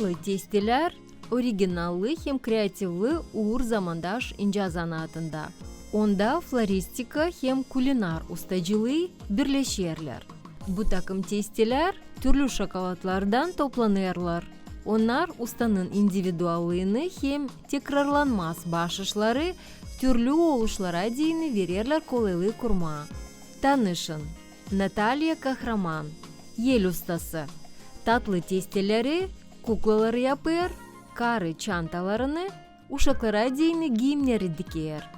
farklı testiler оригиналы һәм креативлы уур замандаш инжа занаатында онда флористика һәм кулинар устажилы бирлешерлер бу такым тестелер түрлі шоколадлардан топланырлар онар устанын индивидуалыны һәм текрарланмас башышлары түрлі олышлара дейін верерлер колайлы курма. Танышын. Наталья кахраман. Ел устасы. Татлы тестелери kuklaları yapır, karı çantalarını, uşaklara değini giyimleri diker.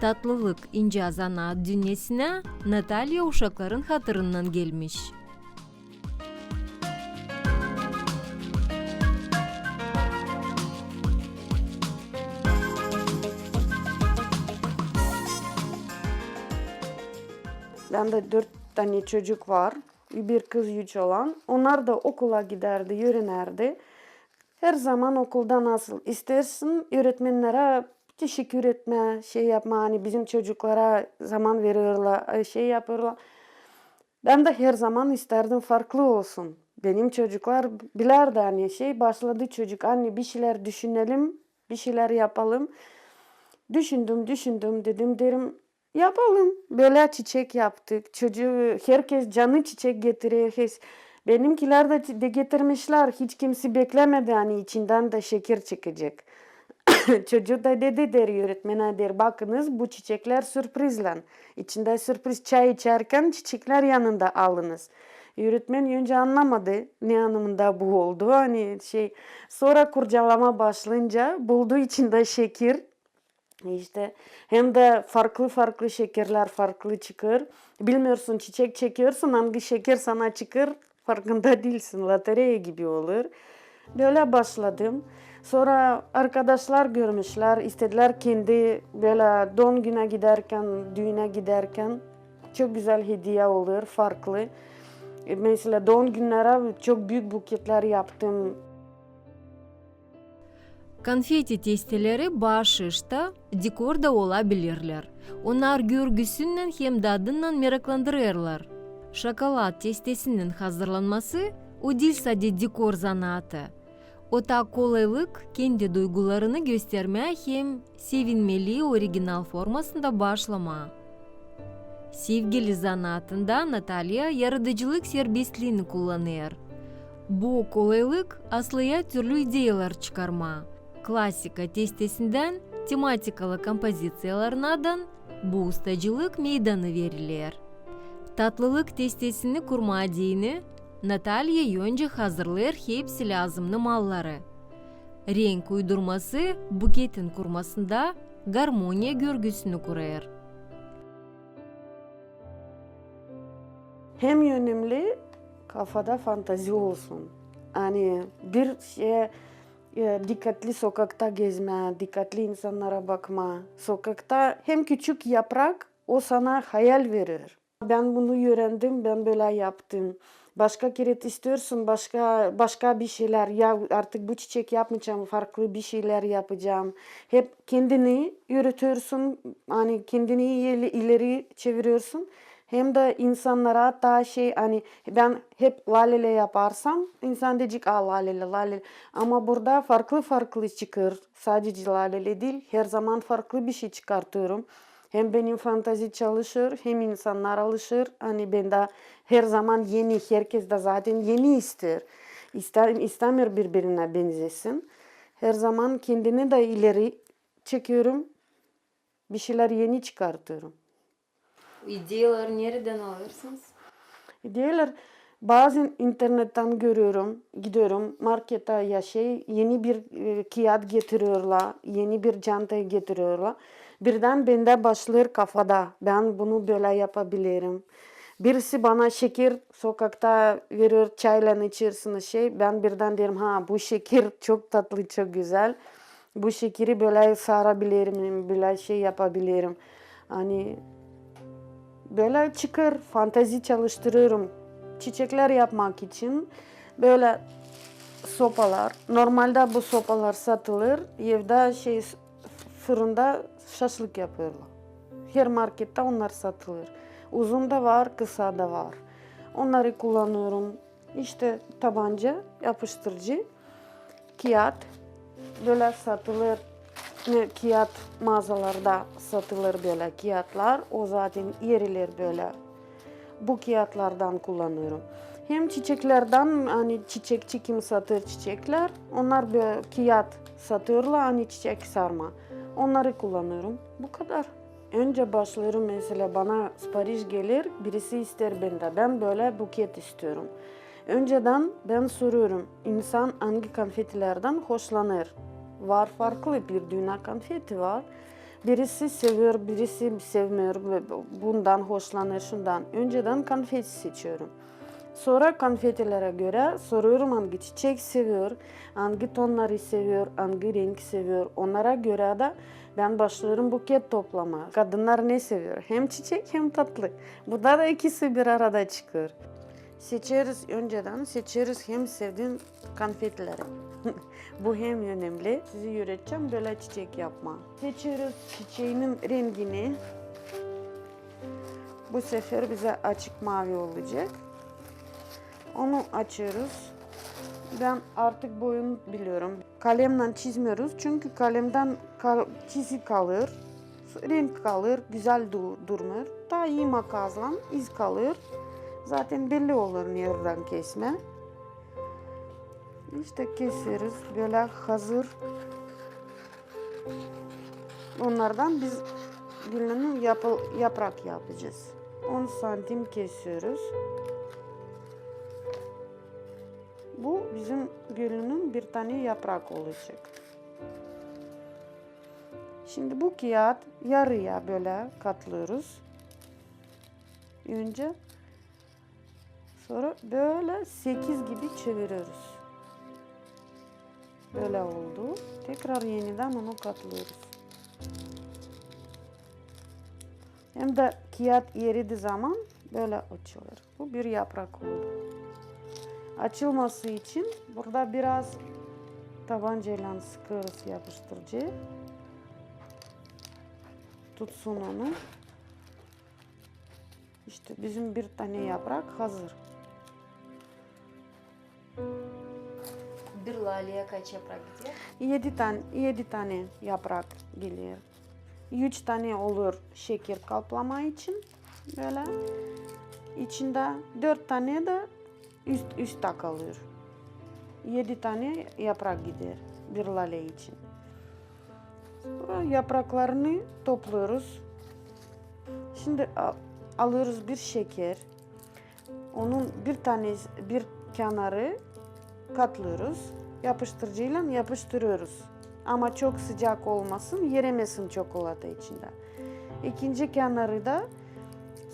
Tatlılık ince zanaat dünyasına Natalya uşakların hatırından gelmiş. Bende dört tane çocuk var. Bir kız üç olan. Onlar da okula giderdi, yürünerdi. Her zaman okulda nasıl istersin öğretmenlere teşekkür etme, şey yapma. Hani bizim çocuklara zaman veriyorlar, şey yapıyorlar. Ben de her zaman isterdim farklı olsun. Benim çocuklar bilerdi hani şey başladı çocuk anne bir şeyler düşünelim, bir şeyler yapalım. Düşündüm, düşündüm dedim derim yapalım. Böyle çiçek yaptık. Çocuğu herkes canı çiçek getiriyor. Herkes. Benimkiler de, de getirmişler. Hiç kimse beklemedi hani içinden de şeker çıkacak. Çocuğu da dedi der öğretmene der bakınız bu çiçekler sürprizlen. İçinde sürpriz çay içerken çiçekler yanında alınız. Öğretmen önce anlamadı ne anlamında bu oldu. Hani şey sonra kurcalama başlayınca buldu içinde şeker. İşte hem de farklı farklı şekerler farklı çıkar. Bilmiyorsun çiçek çekiyorsun hangi şeker sana çıkar farkında değilsin. Lotereya gibi olur. Böyle başladım. Sonra arkadaşlar görmüşler. istediler kendi böyle doğum güne giderken, düğüne giderken çok güzel hediye olur, farklı. E, Mesela doğum günlere çok büyük buketler yaptım. Konfeti testileri bahşişte, dekorda olabilirler. Onlar görgüsünden hem tadından meraklandırırlar. шоколад тестесінен қазырланмасы удильса декор занаты. Ота қолайлық кенде дуйгуларыны гөстерме хем севинмели оригинал формасында башлама. Севгели занатында Наталия ярыдыжылык сербестлин куланыр. Бу қолайлық аслыя түрлі идеялар чыкарма. Классика тестесінден тематикалы композицияларнадан бу стажылык мейданы верілер. Tatlılık testesini kurma dini Natalya önce hazırlar hepsi lazımlı malları. Renk uydurması buketin kurmasında garmoniya görgüsünü kurar. hem önemli kafada fantazi olsun. Hani bir şeye e, dikkatli sokakta gezme, dikkatli insanlara bakma. Sokakta hem küçük yaprak o sana hayal verir. Ben bunu öğrendim, ben böyle yaptım. Başka kere istiyorsun, başka başka bir şeyler ya artık bu çiçek yapmayacağım, farklı bir şeyler yapacağım. Hep kendini yürütüyorsun, hani kendini ileri, çeviriyorsun. Hem de insanlara daha şey hani ben hep lalele yaparsam insan diyecek aa lalele lalele. Ama burada farklı farklı çıkar. Sadece lalele değil her zaman farklı bir şey çıkartıyorum. Hem benim fantazi çalışır hem insanlar alışır. Hani ben de her zaman yeni herkes de zaten yeni ister. İster, istemiyor birbirine benzesin. Her zaman kendini de ileri çekiyorum. Bir şeyler yeni çıkartıyorum. İdeyaları nereden alırsınız? Diyorlar bazen internetten görüyorum, gidiyorum markete ya şey yeni bir e, kağıt getiriyorlar, yeni bir çanta getiriyorlar. Birden bende başlıyor kafada ben bunu böyle yapabilirim. Birisi bana şeker sokakta veriyor çayla içerisinde şey ben birden derim ha bu şeker çok tatlı çok güzel. Bu şekeri böyle sarabilirim, böyle şey yapabilirim. Hani böyle çıkar fantazi çalıştırıyorum çiçekler yapmak için böyle sopalar normalde bu sopalar satılır evde şey fırında şaşlık yapıyorlar her markette onlar satılır uzun da var kısa da var onları kullanıyorum işte tabanca yapıştırıcı kağıt böyle satılır. Ne, kağıt mağazalarda satılır böyle kağıtlar. O zaten yerilir böyle. Bu kağıtlardan kullanıyorum. Hem çiçeklerden hani çiçekçi kim satır çiçekler. Onlar böyle kağıt satıyorlar hani çiçek sarma. Onları kullanıyorum. Bu kadar. Önce başlarım mesela bana sipariş gelir. Birisi ister bende. Ben böyle buket istiyorum. Önceden ben soruyorum. insan hangi konfetilerden hoşlanır? Var farklı bir dünya konfeti var. Birisi seviyor, birisi sevmiyor ve bundan hoşlanır şundan. Önceden konfeti seçiyorum. Sonra konfetilere göre soruyorum hangi çiçek seviyor, hangi tonları seviyor, hangi renk seviyor. Onlara göre de ben başlıyorum buket toplama. Kadınlar ne seviyor? Hem çiçek hem tatlı. Burada da ikisi bir arada çıkıyor. Seçeriz önceden, seçeriz hem sevdiğim konfetleri. Bu hem önemli. Sizi öğreteceğim böyle çiçek yapma. Seçeriz çiçeğinin rengini. Bu sefer bize açık mavi olacak. Onu açıyoruz. Ben artık boyunu biliyorum. Kalemle çizmiyoruz çünkü kalemden kal- çizik kalır, renk kalır, güzel dur- durmuyor. Daha iyi makasla iz kalır. Zaten belli olur nereden kesme. İşte kesiyoruz böyle hazır. Onlardan biz gülünün yapı, yaprak yapacağız. 10 santim kesiyoruz. Bizim gülünün bir tane yaprak olacak. Şimdi bu kağıt yarıya böyle katlıyoruz. Önce sonra böyle 8 gibi çeviriyoruz. Böyle oldu. Tekrar yeniden onu katlıyoruz. Hem de kağıt eridi zaman böyle açılır. Bu bir yaprak oldu. Açılması için burada biraz tabancayla sıkıyoruz yapıştırıcı. Tutsun onu. İşte bizim bir tane yaprak hazır. Bir laleye kaç yaprak gidiyor? 7 tane 7 tane yaprak gelir. 3 tane olur şeker kaplama için böyle. İçinde 4 tane de üst üstte kalır. 7 tane yaprak gider bir lale için. Sonra yapraklarını topluyoruz. Şimdi alıyoruz bir şeker. Onun bir tane bir kenarı katlıyoruz. Yapıştırıcıyla yapıştırıyoruz. Ama çok sıcak olmasın, yeremesin çikolata içinde. İkinci kenarı da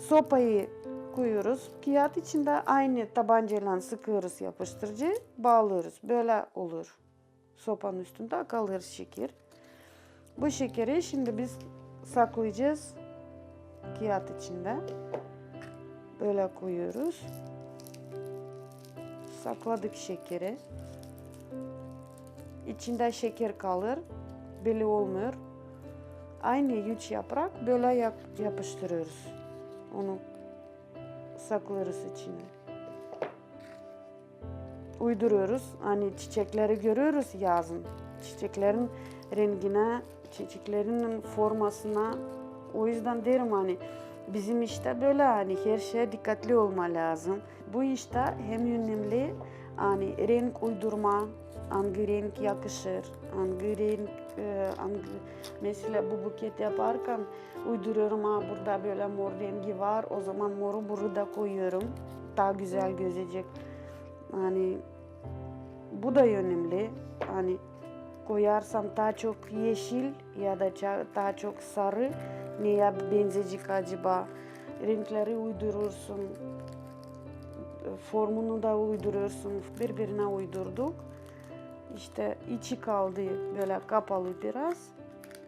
sopayı koyuyoruz. Kağıt içinde aynı tabancayla sıkıyoruz yapıştırıcı, bağlıyoruz. Böyle olur. Sopanın üstünde kalır şeker. Bu şekeri şimdi biz saklayacağız kağıt içinde. Böyle koyuyoruz. Sakladık şekeri. İçinde şeker kalır. Belli olmuyor. Aynı üç yaprak böyle yap- yapıştırıyoruz. Onu saklıyoruz içine. Uyduruyoruz. Hani çiçekleri görüyoruz yazın. Çiçeklerin rengine, çiçeklerin formasına. O yüzden derim hani bizim işte böyle hani her şeye dikkatli olma lazım. Bu işte hem önemli hani renk uydurma, hangi renk yakışır, hangi renk, e, hangi mesela bu buket yaparken uyduruyorum ha burada böyle mor rengi var o zaman moru burada koyuyorum daha güzel gözecek. Hani bu da önemli. Hani koyarsam daha çok yeşil ya da daha çok sarı neye benzeyecek acaba? Renkleri uydurursun. Formunu da uyduruyorsun. Birbirine uydurduk. İşte içi kaldı böyle kapalı biraz.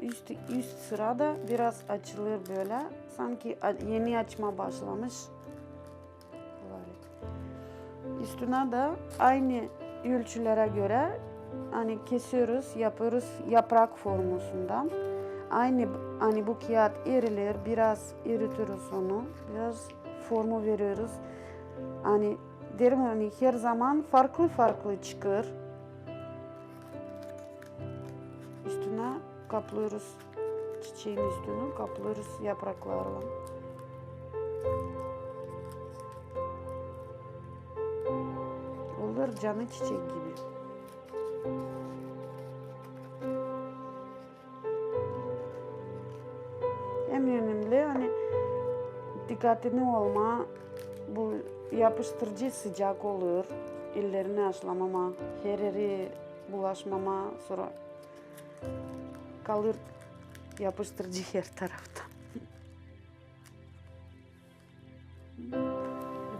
Üst, üst sırada biraz açılır böyle. Sanki yeni açma başlamış. Üstüne de aynı ölçülere göre hani kesiyoruz, yapıyoruz yaprak formusundan. Aynı hani bu kağıt erilir, biraz eritiyoruz onu, biraz formu veriyoruz. Hani derim hani her zaman farklı farklı çıkar. Üstüne kaplıyoruz. Çiçeğin üstünü kaplıyoruz yapraklarla. Olur canı çiçek gibi. En önemli hani dikkatli olma. Bu yapıştırıcı sıcak olur. Ellerini açlamama, her yeri bulaşmama sonra kalır yapıştırıcı her tarafta.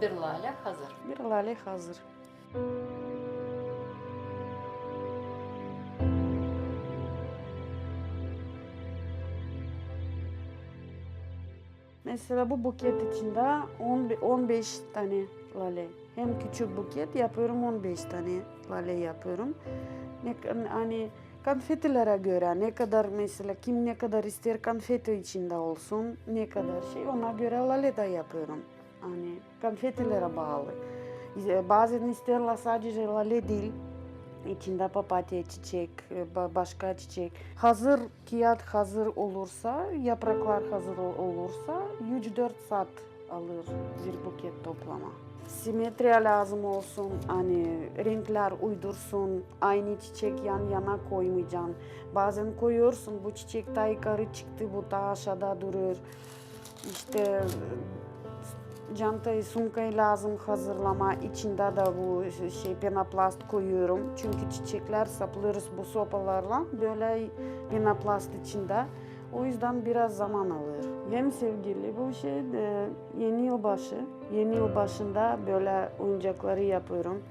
Bir lale hazır. Bir lale hazır. Mesela bu buket içinde 10 15 tane lale. Hem küçük buket yapıyorum 15 tane lale yapıyorum. Ne, hani konfetilere göre ne kadar mesela kim ne kadar ister konfeti içinde olsun ne kadar şey ona göre lale de yapıyorum. Hani konfetilere bağlı. Bazen isterler sadece lale değil. İçinde papatya çiçek, ba- başka çiçek. Hazır kağıt hazır olursa, yapraklar hazır ol- olursa 3-4 saat alır bir buket toplama. Simetriya lazım olsun, hani renkler uydursun, aynı çiçek yan yana koymayacaksın. Bazen koyuyorsun, bu çiçek daha yukarı çıktı, bu daha aşağıda durur. İşte Çantayı, sunkayı lazım hazırlama. İçinde de bu şey penoplast koyuyorum. Çünkü çiçekler saplıyoruz bu sopalarla. Böyle penoplast içinde. O yüzden biraz zaman alır. Hem sevgili bu şey de yeni yılbaşı. Yeni yıl başında böyle oyuncakları yapıyorum.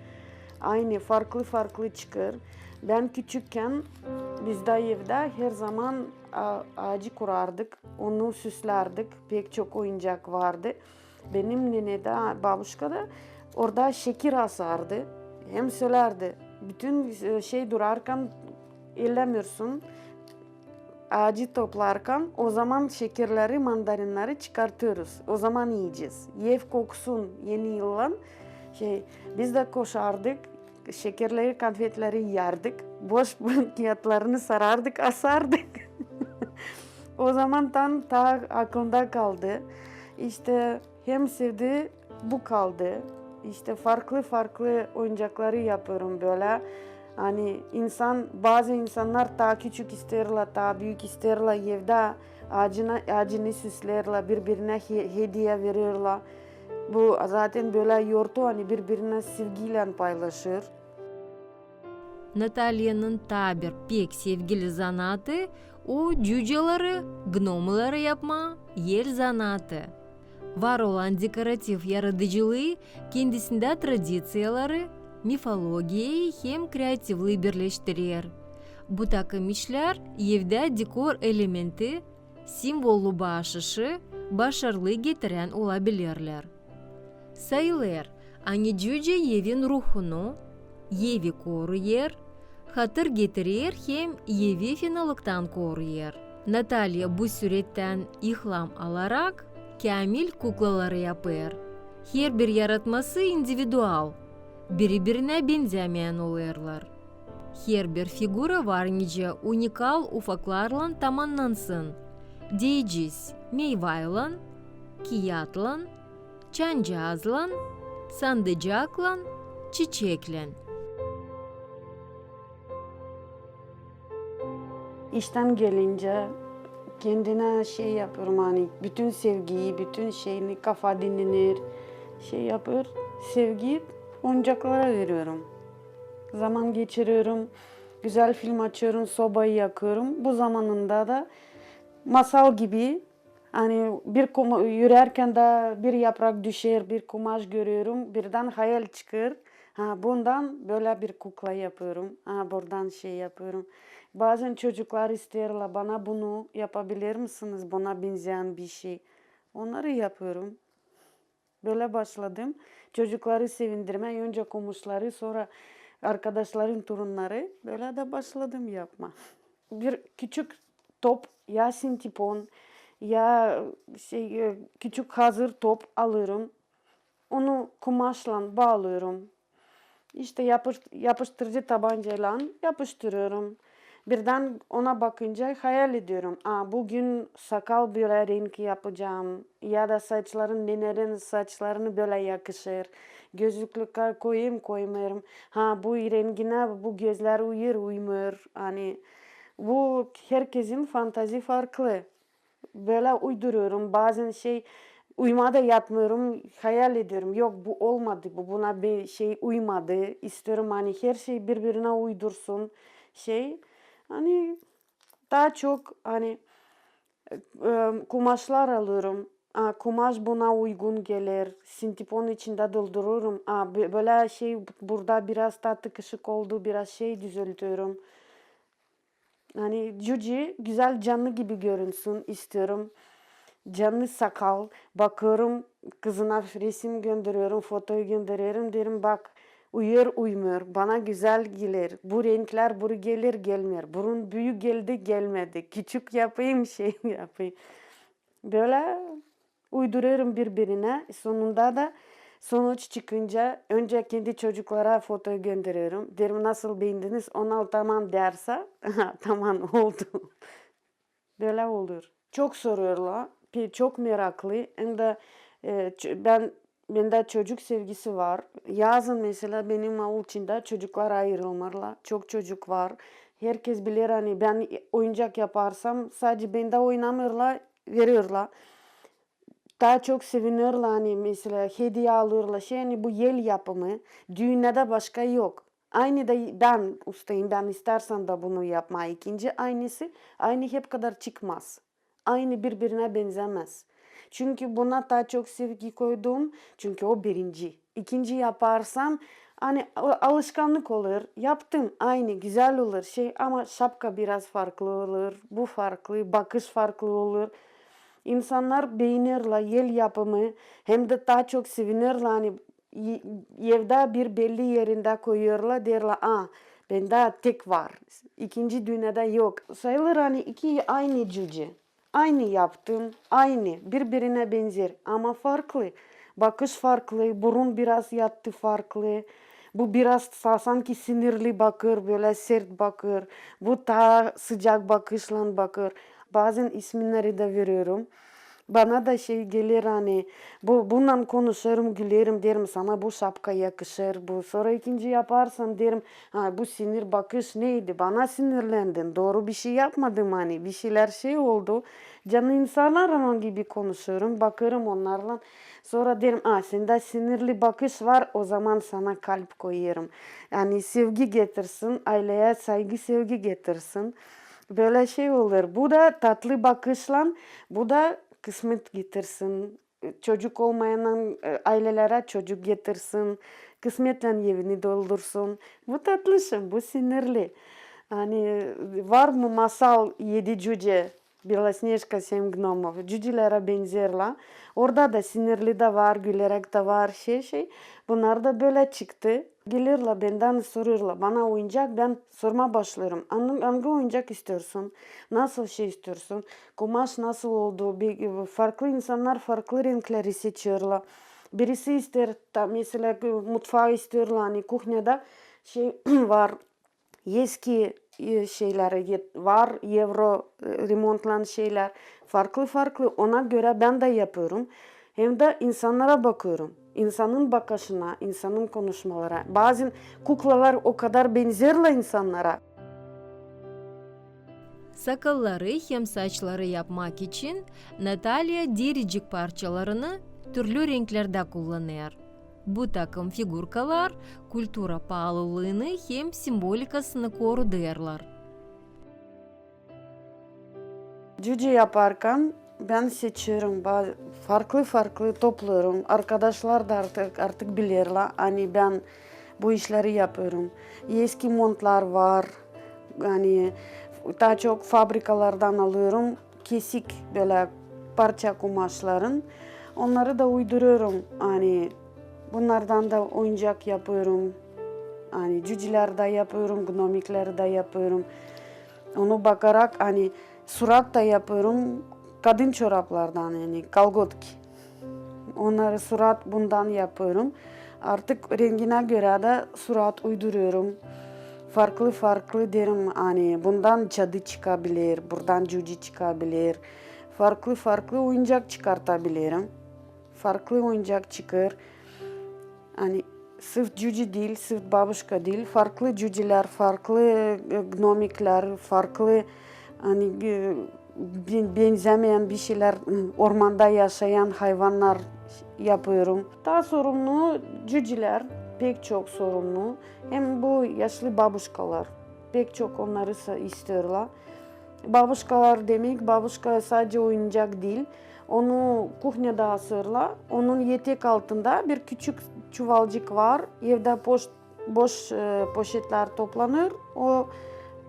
Aynı farklı farklı çıkar. Ben küçükken biz de evde her zaman ağacı kurardık. Onu süslerdik. Pek çok oyuncak vardı. Benim nene de babuşka da orada şeker asardı. Hem söylerdi. Bütün e, şey durarken ellemiyorsun. Ağacı toplarken o zaman şekerleri, mandarinleri çıkartıyoruz. O zaman yiyeceğiz. Yev koksun yeni yıllan. Şey, biz de koşardık. Şekerleri, konfetleri yerdik. Boş kağıtlarını sarardık, asardık. o zaman tam ta aklımda kaldı. İşte hem sevdi bu kaldı. İşte farklı farklı oyuncakları yapıyorum böyle. Hani insan bazı insanlar daha küçük isterler, daha büyük isterler evde ağacına, ağacını süslerler, birbirine he, hediye verirler. Bu zaten böyle yurtu hani birbirine sevgiyle paylaşır. Natalya'nın tabir pek sevgili zanatı o cüceleri, gnomları yapma, yel zanatı. Var olan dekoratif yaratıcılığı kendisinde tradisiyaları, мифологией хем креативлыбірлештірер. Бутака мишләр евдә декор элементы, символлы башышы, башарлы гетерән ула билерләр. Сайлер, ани джуджи евин рухуну, еви коруер, хатыр гетерер хем еви финалыктан коруер. Наталья бу ихлам аларак, Камил куклалары япер. Хер бер яратмасы индивидуал – birbirine benzemeyen olurlar. Her bir figura var nice unikal ufaklarla tamamlansın. Diyeceğiz meyvayla, kiyatla, çancağızla, sandıcakla, çiçekle. İşten gelince kendine şey yapıyorum hani bütün sevgiyi, bütün şeyini kafa dinlenir, şey yapıyor. Sevgiyi oyuncaklara veriyorum. Zaman geçiriyorum. Güzel film açıyorum, sobayı yakıyorum. Bu zamanında da masal gibi hani bir kuma, yürürken de bir yaprak düşer, bir kumaş görüyorum. Birden hayal çıkar. Ha, bundan böyle bir kukla yapıyorum. Ha, buradan şey yapıyorum. Bazen çocuklar isterler bana bunu yapabilir misiniz? Bana benzeyen bir şey. Onları yapıyorum. Böyle başladım. Çocukları sevindirme. Önce komşuları sonra arkadaşların torunları. Böyle de başladım yapma. Bir küçük top ya sintipon ya şey e, küçük hazır top alırım. Onu kumaşla bağlıyorum. İşte yapış, yapıştırıcı tabancayla yapıştırıyorum. Birden ona bakınca hayal ediyorum. Aa, bugün sakal böyle renk yapacağım. Ya da saçların nelerin saçlarını böyle yakışır. Gözlükler koyayım koymuyorum. Ha bu rengine bu gözler uyur uymur. Hani bu herkesin fantazi farklı. Böyle uyduruyorum. Bazen şey uymada yatmıyorum. Hayal ediyorum. Yok bu olmadı. Bu buna bir şey uymadı. İstiyorum hani her şey birbirine uydursun. Şey hani daha çok hani e, kumaşlar alıyorum. Aa, kumaş buna uygun gelir. Sintipon içinde doldururum. Aa, bö- böyle şey burada biraz daha tıkışık oldu. Biraz şey düzeltiyorum. Hani Cuci güzel canlı gibi görünsün istiyorum. Canlı sakal. Bakıyorum kızına resim gönderiyorum, fotoyu gönderiyorum. Derim bak uyur uymuyor. Bana güzel gelir. Bu renkler buraya gelir gelmiyor. Burun büyük geldi gelmedi. Küçük yapayım şey yapayım. Böyle uyduruyorum birbirine. Sonunda da sonuç çıkınca önce kendi çocuklara foto gönderiyorum. Derim nasıl beğendiniz? Onlar tamam derse tamam oldu. Böyle olur. Çok soruyorlar. Çok meraklı. Hem de e, ben bende çocuk sevgisi var. Yazın mesela benim avul içinde çocuklar ayrılmırlar. Çok çocuk var. Herkes bilir hani ben oyuncak yaparsam sadece bende oynamırlar, veriyorlar. Daha çok seviniyorlar hani mesela hediye alıyorlar. Şey hani bu yel yapımı. Düğünde de başka yok. Aynı da ben ustayım. Ben istersen de bunu yapma. İkinci aynısı aynı hep kadar çıkmaz. Aynı birbirine benzemez. Çünkü buna daha çok sevgi koydum. Çünkü o birinci. İkinci yaparsam hani alışkanlık olur. Yaptım aynı güzel olur şey ama şapka biraz farklı olur. Bu farklı, bakış farklı olur. İnsanlar beğenirler yel yapımı hem de daha çok sevinirler hani evde bir belli yerinde koyuyorlar derler aa bende tek var ikinci dünyada yok sayılır hani iki aynı cüce aynı yaptım aynı birbirine benzer ama farklı bakış farklı burun biraz yattı farklı bu biraz sa- sanki sinirli bakır, böyle sert bakır. Bu daha sıcak bakışla bakır. Bazen isimleri de veriyorum. Bana da şey gelir hani bu bundan konuşurum gülerim derim sana bu şapka yakışır bu sonra ikinci yaparsam derim ha bu sinir bakış neydi? Bana sinirlendin doğru bir şey yapmadım hani bir şeyler şey oldu. Canlı insanlarla gibi konuşuyorum bakarım onlarla sonra derim ah sende sinirli bakış var o zaman sana kalp koyarım. Yani sevgi getirsin aileye saygı sevgi getirsin. Böyle şey olur. Bu da tatlı bakışla, bu da kısmet getirsin. Çocuk olmayan e, ailelere çocuk getirsin. Kısmetle evini doldursun. Bu tatlışım, bu sinirli. Hani var mı masal yedi cüce? Белоснежка, семь гномов. Cücelere benzerler. Orada da sinirli de var, gülerek de var şey şey. Bunlar da böyle çıktı. Gelirler benden soruyorlar. Bana oyuncak ben sorma başlıyorum. Hangi, hangi oyuncak istiyorsun? Nasıl şey istiyorsun? Kumaş nasıl oldu? Bir, farklı insanlar farklı renkleri seçiyorlar. Birisi ister ta, mesela mutfağı istiyorlar. Hani kuhnada şey var eski e, şeyler yet- var euro e, remontlan şeyler. Farklı farklı ona göre ben de yapıyorum. Hem de insanlara bakıyorum. İnsanın bakışına insanın konuşmalara. Bazen kuklalar o kadar benzerler insanlara. Sakalları hem saçları yapmak için Natalya diricik parçalarını türlü renklerde kullanır. Takım figurkalar kultura pahalılığını hem simbolikasını koruyorlar. Cüce yaparken ben seçiyorum. Farklı farklı topluyorum. Arkadaşlar da artık, artık bilirler. Hani ben bu işleri yapıyorum. Eski montlar var. Hani daha çok fabrikalardan alıyorum. Kesik böyle parça kumaşların. Onları da uyduruyorum. Hani bunlardan da oyuncak yapıyorum. Hani cüceler de yapıyorum, gnomikleri de yapıyorum. Onu bakarak hani surat da yapıyorum. Kadın çoraplardan yani kalgotki. Onları surat bundan yapıyorum. Artık rengine göre de surat uyduruyorum. farklı farklı derim hani bundan cadı çıkabilir, buradan cüce çıkabilir. Farklı farklı oyuncak çıkartabilirim. Farklı oyuncak çıkar. Hani sırf cüce değil, sırf babuşka değil. Farklı cüceler, farklı e, gnomikler, farklı hani e, ben- benzemeyen bir şeyler, ormanda yaşayan hayvanlar yapıyorum. Daha sorumlu cüceler, pek çok sorumlu. Hem bu yaşlı babuşkalar, pek çok onları istiyorlar. Babuşkalar demek, babuşka sadece oyuncak değil. Onu kuhnada asırlar. Onun yetek altında bir küçük çuvalcık var. Evde boş, boş e, poşetler toplanır. O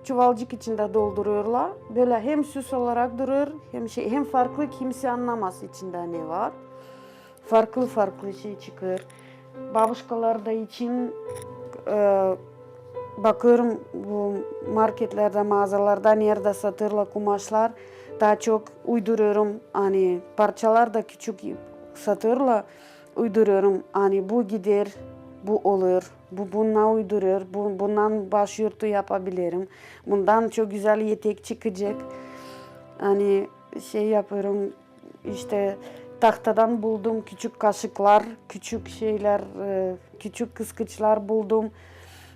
çuvalcık içinde dolduruyorlar. Böyle hem süs olarak durur hem şey hem farklı kimse anlamaz içinde ne var. Farklı farklı şey çıkar. Babuşkalar da için e, bakıyorum bu marketlerde, mağazalarda nerede satırlar kumaşlar daha çok uyduruyorum. Hani parçalar da küçük satırlar uyduruyorum. Hani bu gider, bu olur. Bu bununla uyduruyor. Bu, bundan başyurtu yapabilirim. Bundan çok güzel yetek çıkacak. Hani şey yapıyorum işte tahtadan buldum küçük kaşıklar, küçük şeyler, e, küçük kıskıçlar buldum.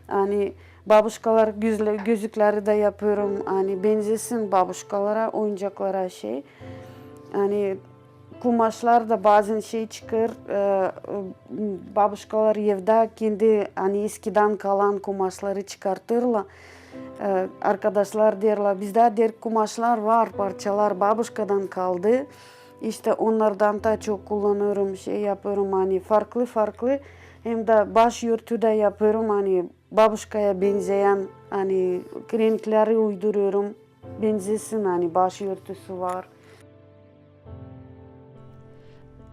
Hani babuşkalar gözle, gözlükleri de yapıyorum. Hani benzesin babuşkalara, oyuncaklara şey. Hani kumaşlar da bazen şey çıkar. E, babuşkalar evde kendi hani eskiden kalan kumaşları çıkartırlar. E, arkadaşlar derler bizde der kumaşlar var, parçalar babuşkadan kaldı. İşte onlardan da çok kullanıyorum, şey yapıyorum hani farklı farklı hem de başyurtu da yapıyorum hani babuşkaya benzeyen hani renkleri uyduruyorum. Benzesin hani başyurtusu var.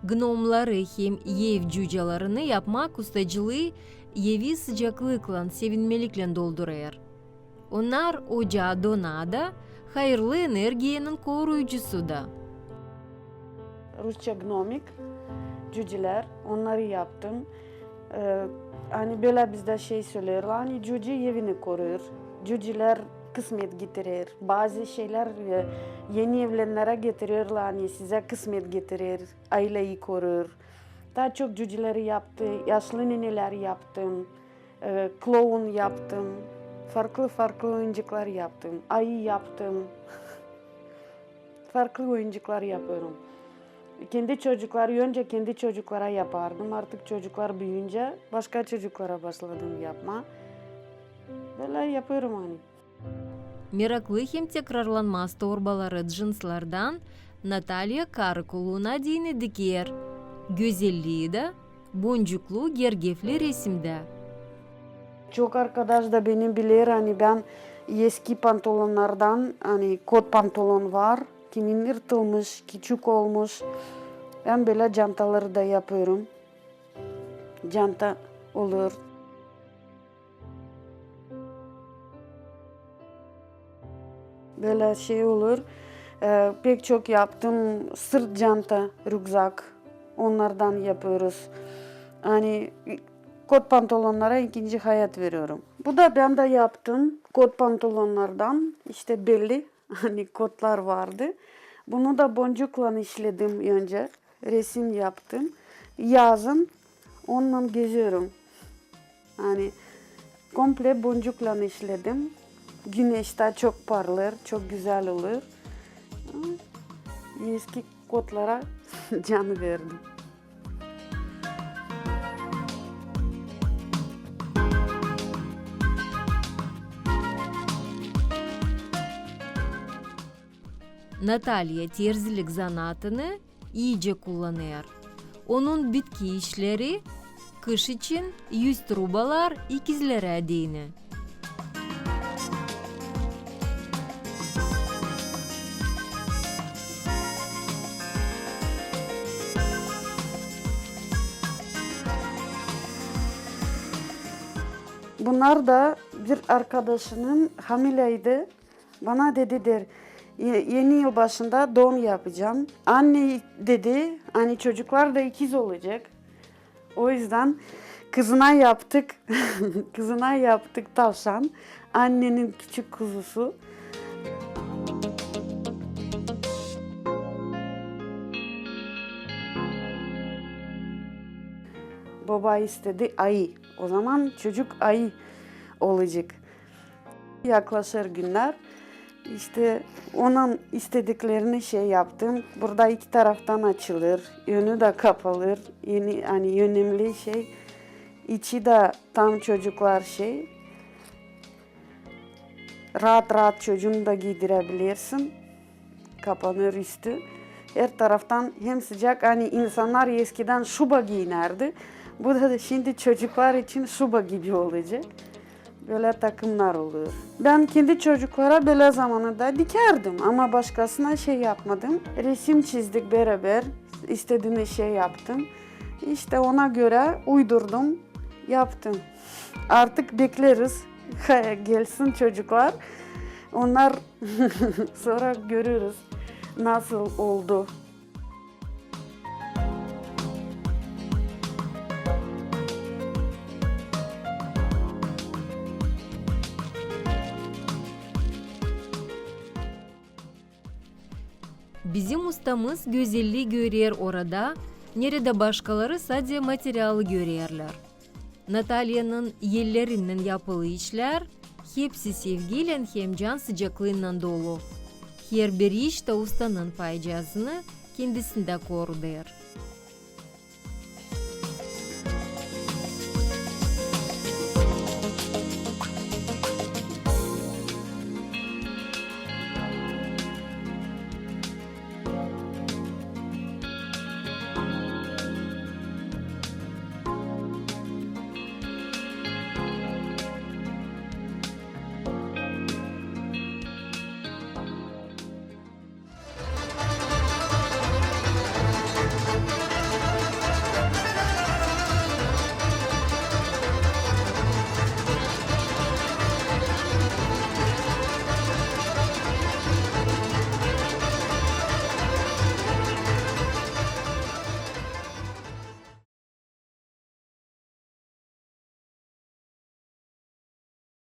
Gnomları hem ev cücelerini yapmak ustacılığı evi sıcaklıkla, sevinmelikle dolduruyor. Onlar ocağı donada, hayırlı enerjiyenin koruyucusu da. Rusça gnomik cüceler onları yaptım. Ee, hani böyle bizde şey söylerler hani cüce evini korur. Cüceler kısmet getirir. Bazı şeyler e, yeni evlenenlere getiriyorlar hani size kısmet getirir. Aileyi korur. Daha çok cüceleri yaptı. Yaşlı nineler yaptım. E, clown yaptım. Farklı farklı oyuncaklar yaptım. Ayı yaptım. farklı oyuncaklar yapıyorum. Kendi çocukları önce kendi çocuklara yapardım. Artık çocuklar büyüyünce başka çocuklara başladım yapma. Böyle yapıyorum hani. Tekrarlanmaz torbaları cinslardan Natalya karı koluna dini diker. Güzelliği de boncuklu gergefli resimde. Çok arkadaş da benim bilir hani ben eski pantolonlardan hani kot pantolon var. Kimin yırtılmış, küçük olmuş. Ben böyle cantaları da yapıyorum. Canta olur. Böyle şey olur. Ee, pek çok yaptım. Sırt canta, rükzak. Onlardan yapıyoruz. Hani kot pantolonlara ikinci hayat veriyorum. Bu da ben de yaptım. Kot pantolonlardan işte belli hani kotlar vardı. Bunu da boncukla işledim önce. Resim yaptım. Yazın onunla geziyorum. Hani komple boncukla işledim. Güneşte çok parlar, çok güzel olur. Eski kotlara can verdim. Natalya terzilik zanaatını iyice kullanıyor. Onun bitki işleri kış için yüz trubalar ikizlere dini. Bunlar da bir arkadaşının hamileydi. Bana dedi der "Ye- yeni yıl başında doğum yapacağım. Anne dedi hani çocuklar da ikiz olacak. O yüzden kızına yaptık. kızına yaptık tavşan. Annenin küçük kuzusu. Baba istedi ayı. O zaman çocuk ayı olacak. Yaklaşır günler. İşte onun istediklerini şey yaptım. Burada iki taraftan açılır. Yönü de kapalır. Yeni hani yönemli şey. İçi de tam çocuklar şey. Rahat rahat çocuğunu da giydirebilirsin. Kapanır üstü. Her taraftan hem sıcak hani insanlar eskiden şuba giyinirdi. Bu da şimdi çocuklar için şuba gibi olacak. Böyle takımlar oluyor. Ben kendi çocuklara böyle zamanında dikerdim ama başkasına şey yapmadım. Resim çizdik beraber. İstediğini şey yaptım. İşte ona göre uydurdum, yaptım. Artık bekleriz. Gelsin çocuklar. Onlar sonra görürüz nasıl oldu. Бізім ұстамыз гөзелі гөрер орада, нереде башқалары саде материалы гөрерлер. Наталияның еллерінің япылы ішлер, хепсі севгелен хем жан сыджақлыннан долу. Хербер ішта ұстанын пайджазыны кендісінде корудыр.